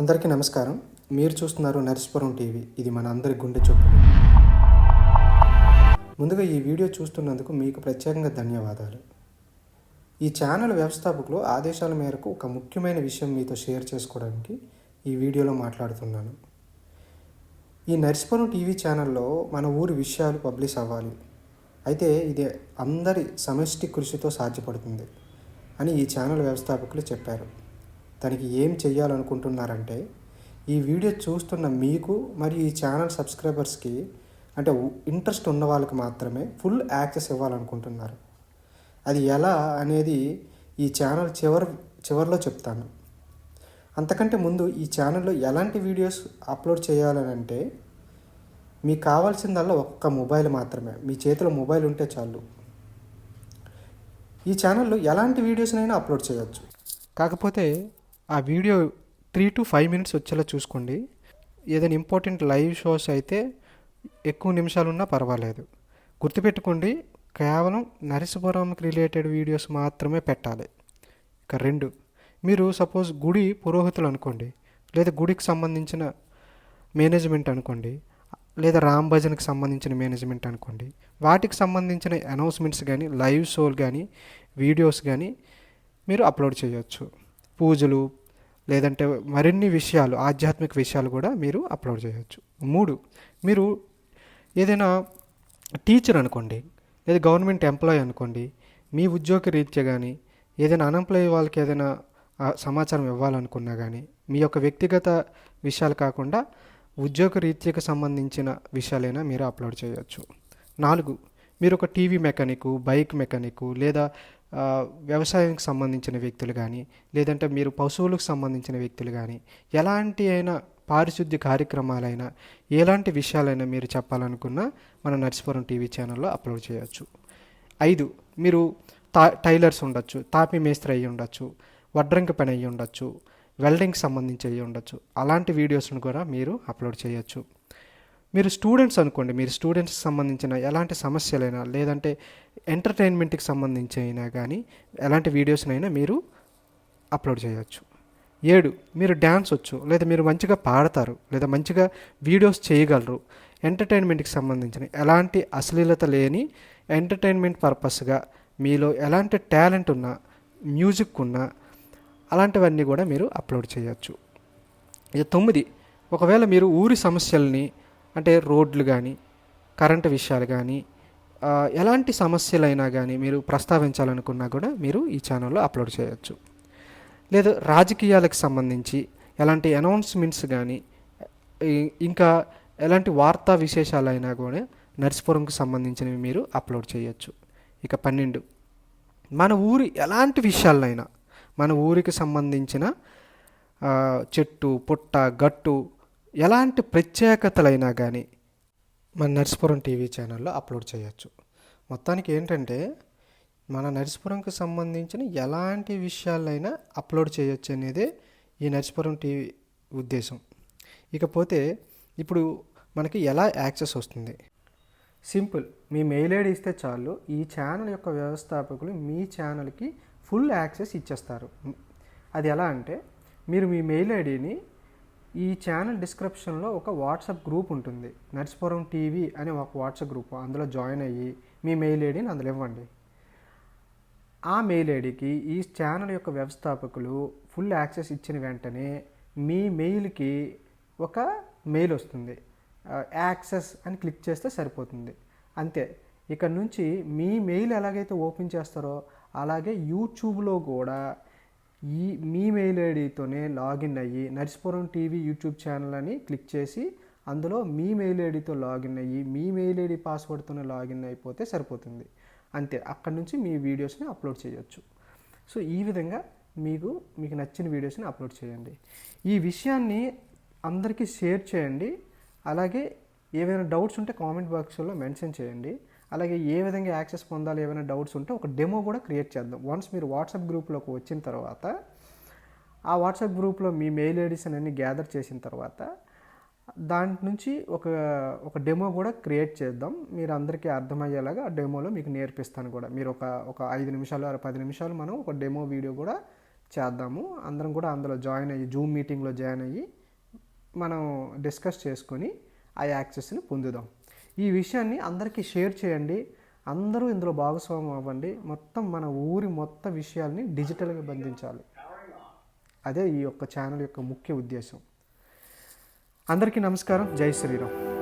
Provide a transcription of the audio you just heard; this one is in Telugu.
అందరికీ నమస్కారం. మీరు చూస్తున్నారు నరసపురం టీవీ. ఇది మన అందరి గుండె చొప్పు ముందుగా ఈ వీడియో చూస్తున్నందుకు మీకు ప్రత్యేకంగా ధన్యవాదాలు. ఈ ఛానల్ వ్యవస్థాపకులు ఆదేశాల మేరకు ఒక ముఖ్యమైన విషయం మీతో షేర్ చేసుకోవడానికి ఈ వీడియోలో మాట్లాడుతున్నాను. ఈ నరసిపురం టీవీ ఛానల్లో మన ఊరి విషయాలు పబ్లిష్ అవ్వాలి. అయితే ఇది అందరి సమష్టి కృషితో సాధ్యపడుతుంది అని ఈ ఛానల్ వ్యవస్థాపకులు చెప్పారు. దానికి ఏం చేయాలనుకుంటున్నారంటే ఈ వీడియో చూస్తున్న మీకు మరియు ఈ ఛానల్ సబ్స్క్రైబర్స్కి అంటే ఇంట్రెస్ట్ ఉన్న వాళ్ళకి మాత్రమే ఫుల్ యాక్సెస్ ఇవ్వాలనుకుంటున్నారు. అది ఎలా అనేది ఈ ఛానల్ చివరి చివరిలో చెప్తాను. అంతకంటే ముందు ఈ ఛానల్లో ఎలాంటి వీడియోస్ అప్లోడ్ చేయాలని అంటే మీకు కావాల్సిందల్లా ఒక్క మొబైల్ మాత్రమే. మీ చేతిలో మొబైల్ ఉంటే చాలు. ఈ ఛానల్లో ఎలాంటి వీడియోస్నైనా అప్లోడ్ చేయవచ్చు కాకపోతే ఆ video three two five minutes వచ్చేలా చూసుకోండి. ఏదైనా ఇంపార్టెంట్ లైవ్ షోస్ అయితే ఎక్కువ నిమిషాలు ఉన్నా పర్వాలేదు. గుర్తుపెట్టుకోండి కేవలం నరసిపురంకి రిలేటెడ్ వీడియోస్ మాత్రమే పెట్టాలి. ఇక రెండు మీరు సపోజ్ గుడి పురోహితులు అనుకోండి లేదా గుడికి సంబంధించిన మేనేజ్మెంట్ అనుకోండి లేదా రామ్ భజన్కి సంబంధించిన మేనేజ్మెంట్ అనుకోండి వాటికి సంబంధించిన అనౌన్స్మెంట్స్ కానీ లైవ్ షోలు కానీ వీడియోస్ కానీ మీరు అప్లోడ్ చేయవచ్చు పూజలు లేదంటే మరిన్ని విషయాలు ఆధ్యాత్మిక విషయాలు కూడా మీరు అప్లోడ్ చేయవచ్చు మూడు మీరు ఏదైనా టీచర్ అనుకోండి లేదా గవర్నమెంట్ ఎంప్లాయీ అనుకోండి మీ ఉద్యోగ రీత్యా కానీ ఏదైనా అన్ఎంప్లాయీ వాళ్ళకి ఏదైనా సమాచారం ఇవ్వాలనుకున్నా కానీ మీ యొక్క వ్యక్తిగత విషయాలు కాకుండా ఉద్యోగ రీత్యకు సంబంధించిన విషయాలైనా మీరు అప్లోడ్ చేయవచ్చు నాలుగు మీరు ఒక టీవీ మెకానిక్ బైక్ మెకానిక్ లేదా వ్యవసాయానికి సంబంధించిన వ్యక్తులు కానీ లేదంటే మీరు పశువులకు సంబంధించిన వ్యక్తులు కానీ ఎలాంటి అయినా పారిశుద్ధ్య కార్యక్రమాలైనా ఎలాంటి విషయాలైనా మీరు చెప్పాలనుకున్నా మన నర్సిపురం టీవీ ఛానల్లో అప్లోడ్ చేయొచ్చు. ఐదు మీరు తా టైలర్స్ ఉండొచ్చు తాపి మేస్త్రి అయ్యి ఉండొచ్చు వడ్రంగి పని అయ్యి ఉండొచ్చు వెల్డింగ్కి సంబంధించి అయ్యి ఉండొచ్చు అలాంటి వీడియోస్ను కూడా మీరు అప్లోడ్ చేయొచ్చు. మీరు స్టూడెంట్స్ అనుకోండి మీరు స్టూడెంట్స్కి సంబంధించిన ఎలాంటి సమస్యలైనా లేదంటే ఎంటర్టైన్మెంట్కి సంబంధించి అయినా కానీ ఎలాంటి వీడియోస్నైనా మీరు అప్లోడ్ చేయవచ్చు ఏడు మీరు డ్యాన్స్ వచ్చు లేదా మీరు మంచిగా పాడతారు లేదా మంచిగా వీడియోస్ చేయగలరు. ఎంటర్టైన్మెంట్కి సంబంధించిన ఎలాంటి అశ్లీలత లేని ఎంటర్టైన్మెంట్ పర్పస్గా మీలో ఎలాంటి టాలెంట్ ఉన్నా మ్యూజిక్ ఉన్నా అలాంటివన్నీ కూడా మీరు అప్లోడ్ చేయవచ్చు ఇక తొమ్మిది ఒకవేళ మీరు ఊరి సమస్యల్ని అంటే రోడ్లు కానీ కరెంటు విషయాలు కానీ ఎలాంటి సమస్యలైనా కానీ మీరు ప్రస్తావించాలనుకున్నా కూడా మీరు ఈ ఛానల్లో అప్లోడ్ చేయొచ్చు. లేదా రాజకీయాలకు సంబంధించి ఎలాంటి అనౌన్స్మెంట్స్ కానీ ఇంకా ఎలాంటి వార్తా విశేషాలైనా కూడా నర్సిపురంకు సంబంధించినవి మీరు అప్లోడ్ చేయొచ్చు. ఇక పన్నెండు. మన ఊరి ఎలాంటి విషయాలైనా మన ఊరికి సంబంధించిన చెట్టు పుట్ట గట్టు ఎలాంటి ప్రత్యేకతలైనా కానీ మన నర్సిపురం టీవీ ఛానల్లో అప్లోడ్ చేయొచ్చు. మొత్తానికి ఏంటంటే మన నర్సిపురంకి సంబంధించిన ఎలాంటి విషయాలైనా అప్లోడ్ చేయొచ్చు అనేది ఈ నర్సిపురం టీవీ ఉద్దేశం. ఇకపోతే ఇప్పుడు మనకి ఎలా యాక్సెస్ వస్తుంది? సింపుల్. మీ మెయిల్ ఐడి ఇస్తే చాలు ఈ ఛానల్ యొక్క వ్యవస్థాపకులు మీ ఛానల్కి ఫుల్ యాక్సెస్ ఇచ్చేస్తారు. అది ఎలా అంటే మీరు మీ మెయిల్ ఐడిని ఈ ఛానల్ డిస్క్రిప్షన్లో ఒక వాట్సాప్ గ్రూప్ ఉంటుంది. నర్సిపురం టీవీ అనే ఒక వాట్సాప్ గ్రూప్ అందులో జాయిన్ అయ్యి మీ మెయిల్ ఐడిని అందులో ఇవ్వండి. ఆ మెయిల్ ఐడికి ఈ ఛానల్ యొక్క వ్యవస్థాపకులు ఫుల్ యాక్సెస్ ఇచ్చిన వెంటనే మీ మెయిల్కి ఒక మెయిల్ వస్తుంది. యాక్సెస్ అని క్లిక్ చేస్తే సరిపోతుంది. అంతే. ఇక్కడ నుంచి మీ మెయిల్ ఎలాగైతే ఓపెన్ చేస్తారో అలాగే యూట్యూబ్లో కూడా ఈ మీ మెయిల్ ఐడితోనే లాగిన్ అయ్యి నర్సిపురం టీవీ యూట్యూబ్ ఛానల్ అని క్లిక్ చేసి అందులో మీ మెయిల్ ఐడితో లాగిన్ అయ్యి మీ మెయిల్ ఐడి పాస్వర్డ్తోనే లాగిన్ అయిపోతే సరిపోతుంది. అంతే అక్కడ నుంచి మీ వీడియోస్ని అప్లోడ్ చేయొచ్చు. సో ఈ విధంగా మీకు మీకు నచ్చిన వీడియోస్ని అప్లోడ్ చేయండి. ఈ విషయాన్ని అందరికీ షేర్ చేయండి. అలాగే ఏవైనా డౌట్స్ ఉంటే కామెంట్ బాక్స్లో మెన్షన్ చేయండి. అలాగే ఏ విధంగా యాక్సెస్ పొందాలి ఏమైనా డౌట్స్ ఉంటే ఒక డెమో కూడా క్రియేట్ చేద్దాం. వన్స్ మీరు వాట్సాప్ గ్రూప్లోకి వచ్చిన తర్వాత ఆ వాట్సాప్ గ్రూప్లో మీ మెయిల్ ఐడీస్ అన్ని గ్యాదర్ చేసిన తర్వాత దాంట్ నుంచి ఒక ఒక డెమో కూడా క్రియేట్ చేద్దాం. మీరు అందరికీ అర్థమయ్యేలాగా ఆ డెమోలో మీకు నేర్పిస్తాను కూడా. మీరు ఒక ఒక ఐదు నిమిషాలు ఆరు పది నిమిషాలు మనం ఒక డెమో వీడియో కూడా చేద్దాము. అందరం కూడా అందులో జాయిన్ అయ్యి జూమ్ మీటింగ్లో జాయిన్ అయ్యి మనం డిస్కస్ చేసుకొని ఆ యాక్సెస్ని పొందుదాం. ఈ విషయాన్ని అందరికీ షేర్ చేయండి. అందరూ ఇందులో భాగస్వామ్యం అవ్వండి. మొత్తం మన ఊరి మొత్తం విషయాల్ని డిజిటల్గా బంధించాలి. అదే ఈ యొక్క ఛానల్ యొక్క ముఖ్య ఉద్దేశం. అందరికీ నమస్కారం. జై శ్రీరామ్.